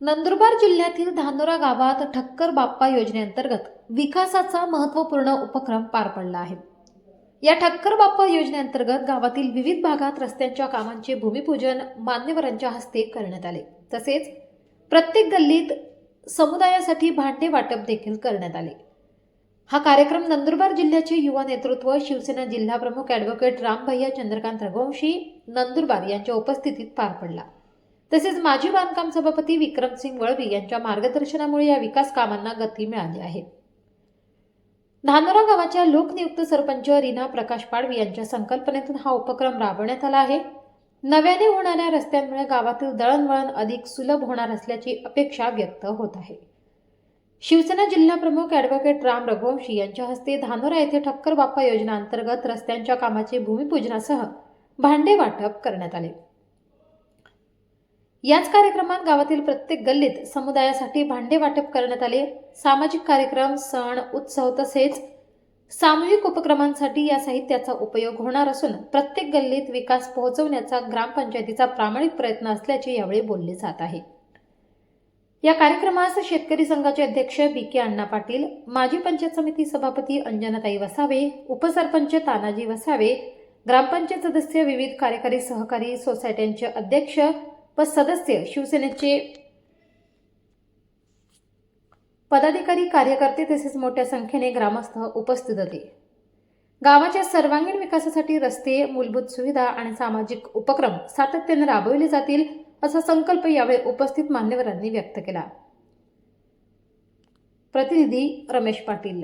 नंदुरबार जिल्ह्यातील धानोरा गावात ठक्कर बाप्पा योजनेअंतर्गत विकासाचा महत्त्वपूर्ण उपक्रम पार पडला आहे. या ठक्कर बाप्पा योजनेअंतर्गत गावातील विविध भागात रस्त्यांच्या कामांचे भूमिपूजन मान्यवरांच्या हस्ते करण्यात आले. तसेच प्रत्येक गल्लीत समुदायासाठी भांडे वाटप देखील करण्यात आले. हा कार्यक्रम नंदुरबार जिल्ह्याचे युवा नेतृत्व शिवसेना जिल्हा प्रमुख ॲडव्होकेट रामभैया चंद्रकांत रघुवंशी नंदुरबार यांच्या उपस्थितीत पार पडला. तसेच माजी बांधकाम सभापती विक्रमसिंग वळवी यांच्या मार्गदर्शनामुळे या विकास कामांना गती मिळाली आहे. धानोरा गावाच्या लोकनियुक्त सरपंच रीना प्रकाश पाडवी यांच्या संकल्पनेतून हा उपक्रम राबवण्यात आला आहे. नव्याने होणाऱ्या रस्त्यांमुळे गावातील दळणवळण अधिक सुलभ होणार असल्याची अपेक्षा व्यक्त होत आहे. शिवसेना जिल्हा प्रमुख ॲडव्होकेट राम रघुवंशी यांच्या हस्ते धानोरा येथे ठक्कर बाप्पा योजना अंतर्गत रस्त्यांच्या कामाचे भूमिपूजनासह भांडे वाटप करण्यात आले. याच कार्यक्रमात गावातील प्रत्येक गल्लीत समुदायासाठी भांडे वाटप करण्यात आले. सामाजिक कार्यक्रम सण उत्सव तसेच सामूहिक उपक्रमांसाठी या साहित्याचा उपयोग होणार असून प्रत्येक गल्लीत विकास पोहोचवण्याचा ग्रामपंचायतीचा प्रामाणिक प्रयत्न असल्याचे यावेळी बोलले जात आहे. या कार्यक्रमास शेतकरी संघाचे अध्यक्ष बी के अण्णा पाटील माजी पंचायत समिती सभापती अंजनाताई वसावे उपसरपंच तानाजी वसावे ग्रामपंचायत सदस्य विविध कार्यकारी सहकारी सोसायट्यांचे अध्यक्ष व सदस्य शिवसेनेचे पदाधिकारी कार्यकर्ते तसेच मोठ्या संख्येने ग्रामस्थ उपस्थित होते. गावाच्या सर्वांगीण विकासासाठी रस्ते मूलभूत सुविधा आणि सामाजिक उपक्रम सातत्याने राबवले जातील असा संकल्प यावेळी उपस्थित मान्यवरांनी व्यक्त केला. प्रतिनिधी रमेश पाटील